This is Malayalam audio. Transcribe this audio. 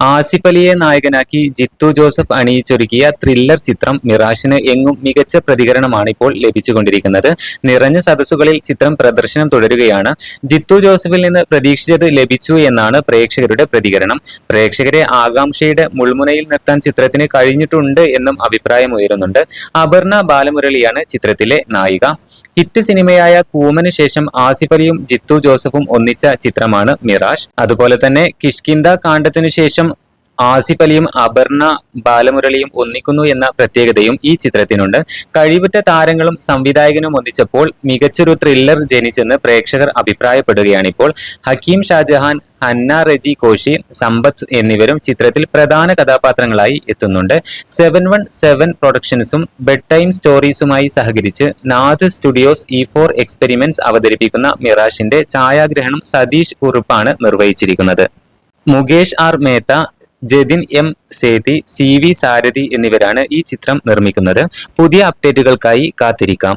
ആസിഫ് അലിയെ നായകനാക്കി ജിത്തു ജോസഫ് അണിയിച്ചൊരുക്കിയ ത്രില്ലർ ചിത്രം മിറാഷിന് എങ്ങും മികച്ച പ്രതികരണമാണ് ഇപ്പോൾ ലഭിച്ചുകൊണ്ടിരിക്കുന്നത്. നിറഞ്ഞ സദസ്സുകളിൽ ചിത്രം പ്രദർശനം തുടരുകയാണ്. ജിത്തു ജോസഫിൽ നിന്ന് പ്രതീക്ഷിച്ചത് ലഭിച്ചു എന്നാണ് പ്രേക്ഷകരുടെ പ്രതികരണം. പ്രേക്ഷകരെ ആകാംക്ഷയുടെ മുൾമുനയിൽ നിർത്താൻ ചിത്രത്തിന് കഴിഞ്ഞിട്ടുണ്ട് എന്നും അഭിപ്രായമുയരുന്നുണ്ട് അപർണ ബാലമുരളിയാണ് ചിത്രത്തിലെ നായിക. ഹിറ്റ് സിനിമയായ കൂമന് ശേഷം ആസിഫ് അലിയും ജിത്തു ജോസഫും ഒന്നിച്ച ചിത്രമാണ് മിറാഷ്. അതുപോലെ തന്നെ കിഷ്കിന്ദ കാണ്ഡത്തിനു ശേഷം ആസിഫ് അലിയും അപർണ ബാലമുരളിയും ഒന്നിക്കുന്നു എന്ന പ്രത്യേകതയും ഈ ചിത്രത്തിനുണ്ട്. കഴിവുറ്റ താരങ്ങളും സംവിധായകനും ഒന്നിച്ചപ്പോൾ മികച്ചൊരു ത്രില്ലർ ജനിച്ചെന്ന് പ്രേക്ഷകർ അഭിപ്രായപ്പെടുകയാണിപ്പോൾ. ഹക്കീം ഷാജഹാൻ ഹന്ന റെജി കോശി സമ്പത്ത് എന്നിവരും ചിത്രത്തിൽ പ്രധാന കഥാപാത്രങ്ങളായി എത്തുന്നുണ്ട്. സെവൻ വൺ സെവൻ പ്രൊഡക്ഷൻസും ബെഡ് ടൈം സ്റ്റോറീസുമായി സഹകരിച്ച് Nath studios E four experiments അവതരിപ്പിക്കുന്ന മിറാഷിന്റെ ഛായാഗ്രഹണം സതീഷ് ഉറുപ്പാണ് നിർവഹിച്ചിരിക്കുന്നത്. Mukesh R Mehta Jatin M Sethi C V Sarathi എന്നിവരാണ് ഈ ചിത്രം നിർമ്മിക്കുന്നത്. പുതിയ അപ്ഡേറ്റുകൾക്കായി കാത്തിരിക്കാം.